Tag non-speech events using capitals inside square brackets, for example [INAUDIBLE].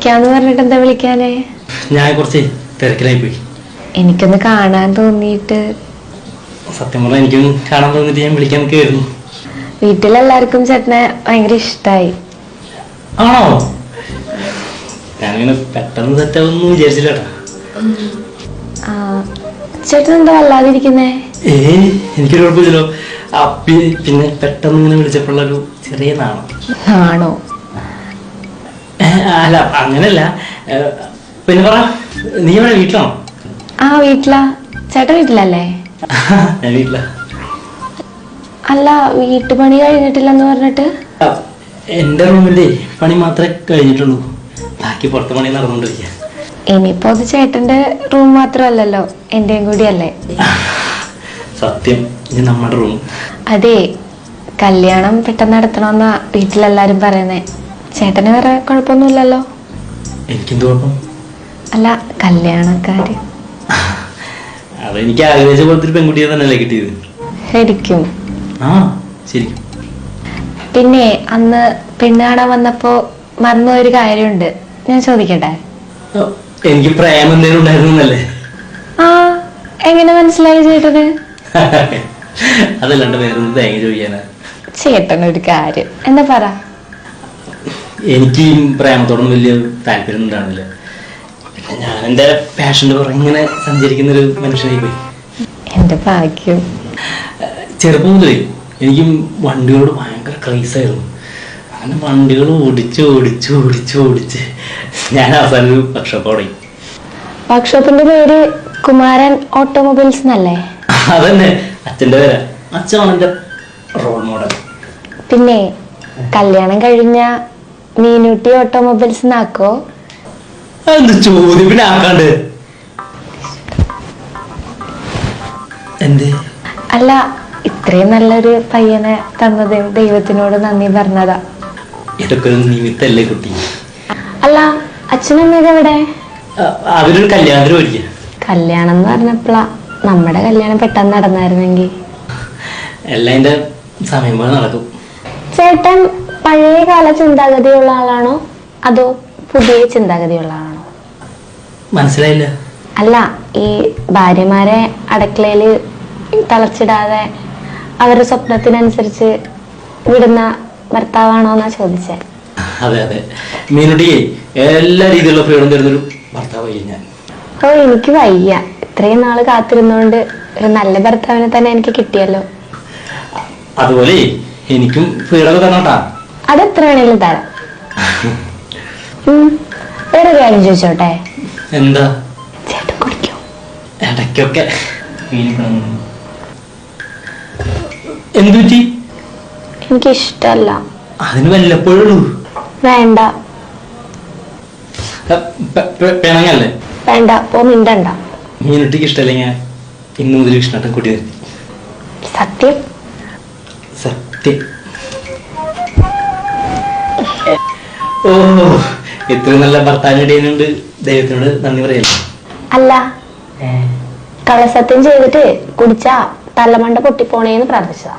വിളിക്കാന്ന് പറഞ്ഞിട്ട് എന്താ വിളിക്കാനേ? ഞാൻ കുറച്ച് തിരക്കിലായി പോയി. എനിക്കൊന്ന് കാണാൻ തോന്നിയിട്ട്. സത്യം പറഞ്ഞാൽ എനിക്കും കാണാൻ തോന്നിട്ട് ഞാൻ വിളിക്കാൻ നിൽക്കുകയായിരുന്നു വീട്ടിലെല്ലാവർക്കും ചേട്ടനെ ഭയങ്കര ഇഷ്ടായി. ആണോ? ഞാനിങ്ങനെ പെട്ടെന്ന് സെറ്റാവുന്നു വിചാരിച്ചില്ല കേട്ടോ ആ ചേട്ടൻ എന്താ വല്ലാതിരിക്കുന്നേ? ഏ എനിക്കൊരു കുഴപ്പമില്ലല്ലോ. ആ, പി- പിന്നെ പെട്ടെന്ന് ഇങ്ങനെ വിളിച്ചപ്പോഴുള്ളൊരു ചെറിയ നാണം. ആണോ അല്ല അങ്ങനല്ല. പിന്നെ പറ നീ ഇവിടെ വീട്ടിലാണോ? ആ വീട്ടിലാ. ചേട്ടൻ വീട്ടിലല്ലേ? [LAUGHS] ഞാൻ വീട്ടിലാ. അല്ല വീട്ടുപണി കഴിഞ്ഞിട്ടില്ലെന്ന് പറഞ്ഞിട്ട്? എന്റെ റൂമിന്റെ പണി മാത്രമേ കഴിഞ്ഞിട്ടുള്ളൂ. ബാക്കി പുറത്തെ പണി നടന്നുകൊണ്ടിരിക്കുക ഇനിയിപ്പോ അത് ചേട്ടന്റെ റൂം മാത്രമല്ലല്ലോ എന്റെയും കൂടിയല്ലേ? സത്യം ഇത് നമ്മുടെ റൂം. അതെ കല്യാണം പെട്ടെന്ന് നടത്തണമെന്നാ വീട്ടിലെല്ലാരും പറയുന്നേ. ചേട്ടന് വേറെ കുഴപ്പമൊന്നുമില്ലല്ലോ. എനിക്കെന്ത് കുഴപ്പം? അല്ല കല്യാണക്കാര്. അതെനിക്ക് ആഗ്രഹിച്ച പോലത്തെ ഒരു പെൺകുട്ടിയെ തന്നെയല്ലേ കിട്ടിയത്. ശരിക്കും. ആ ശരിക്കും. പിന്നെ അന്ന് പെണ്ണ് കാണാൻ വന്നപ്പോ മറന്ന ഒരു കാര്യമുണ്ട്. ഞാൻ ചോദിക്കട്ടെ? എനിക്ക് പ്രേമം എന്തെങ്കിലും ഉണ്ടായിരുന്നല്ലേ ആ എങ്ങനെ മനസ്സിലായി ചേട്ടന്? അതല്ലാണ്ട് വേറെ തേങ്ങ ചോദിക്കാനാ. ചേട്ടൻ ഒരു കാര്യം. എന്താ പറ? എനിക്ക് പ്രേമത്തോടൊന്നും വലിയ താല്പര്യം ഉണ്ടാവുന്നില്ല പിന്നെ ഞാൻ എന്റെ പാഷന്റെ പുറം ഇങ്ങനെ സഞ്ചരിക്കുന്ന ഒരു മനുഷ്യനായി പോയി എന്റെ ഭാഗ്യം. ചെറുപ്പം മുതലേ എനിക്കും വണ്ടികളോട് ഭയങ്കര ക്രൈസായിരുന്നു അങ്ങനെ വണ്ടികൾ ഓടിച്ച് ഓടിച്ച് ഓടിച്ച് ഓടിച്ച് ഞാൻ അവസാനം ഒരു വർക്ക്ഷോപ്പ് തുടങ്ങി വർക്ക്ഷോപ്പിന്റെ പേര് കുമാരൻ ഓട്ടോമൊബൈൽസ് എന്നല്ലേ? അതന്നെ അച്ഛന്റെ പേരാ. അച്ഛനാണ് എന്റെ റോൾ മോഡൽ പിന്നെ കല്യാണം കഴിഞ്ഞ മീനൂട്ടി ഓട്ടോമൊബൈൽസ് ആക്കോ എന്ത് ചോദ്യം. പിന്നെ ആക്കാണ്ട്. എന്ത്? അല്ല ഇത്രയും നല്ലൊരു പയ്യനെ തന്നത് ദൈവത്തിനോട് നന്ദി പറഞ്ഞതാ. ഇതൊക്കെ ഒരു നിമിത്തല്ലേ കുട്ടി. അല്ല അച്ഛനും അമ്മയൊക്കെ എവിടെ അവരൊരു കല്യാണത്തിന് പോയിരിക്കുക കല്യാണം എന്ന് പറഞ്ഞപ്പോഴാ നമ്മുടെ കല്യാണം പെട്ടെന്ന് നടന്നായിരുന്നെങ്കിൽ. എല്ലാം എന്റെ സമയം പോലെ നടക്കും. ചേട്ടൻ പഴയ കാല ചിന്താഗതിയുള്ള ആളാണോ? അതോ പുതിയ ചിന്താഗതിയുള്ള ആളാണോ? മനസ്സിലായില്ല. അല്ല ഈ ഭാര്യമാരെ അടുക്കളയിൽ തളച്ചിടാതെ അവരുടെ സ്വപ്നത്തിനനുസരിച്ച് വിടുന്ന ഭർത്താവാണോ എന്നാ ചോദിച്ചേ. അതെ അതെ. മീനുടിയെ എല്ലാ രീതിയിലുള്ള ഫ്രീഡം തരുന്നൊരു ഭർത്താവായി ഞാൻ. ഓ എനിക്ക് വയ്യ. ഇത്രയും നാൾ കാത്തിരുന്നോണ്ട് ഒരു നല്ല ഭർത്താവിനെ തന്നെ എനിക്ക് കിട്ടിയല്ലോ. അതുപോലെ എനിക്കും ഫ്രീഡം ഒക്കെ തന്നോട്ടാ. അത് എത്ര വേണേലും തരാം വേറെ കാര്യം ചോദിച്ചോട്ടെ? എന്താ? ചേട്ടൻ കുടിക്കോ. ഇടയ്ക്കൊക്കെ. എന്തുറ്റി എനിക്ക് ഇഷ്ടല്ല അതിന് വല്ലപ്പോഴുള്ളൂ വേണ്ട. പിണങ്ങല്ലേ? വേണ്ട പോ മിണ്ടണ്ട. മീനുട്ടിക്ക് ഇഷ്ടമല്ല ഞാൻ ഇന്ന് മുതൽ കൃഷ്ണട്ടൻ കൂട്ടി നിർത്തി സത്യം? സത്യം. ഓ ഇത്ര നല്ല ഭർത്താവിനിടയിലുണ്ട് ദൈവത്തിനോട് നന്ദി പറയല്ലേ? അല്ല. കള്ളസത്യം ചെയ്തിട്ട് കുടിച്ച തലമണ്ട പൊട്ടിപ്പോണേന്ന് പ്രാർത്ഥിച്ചതാ.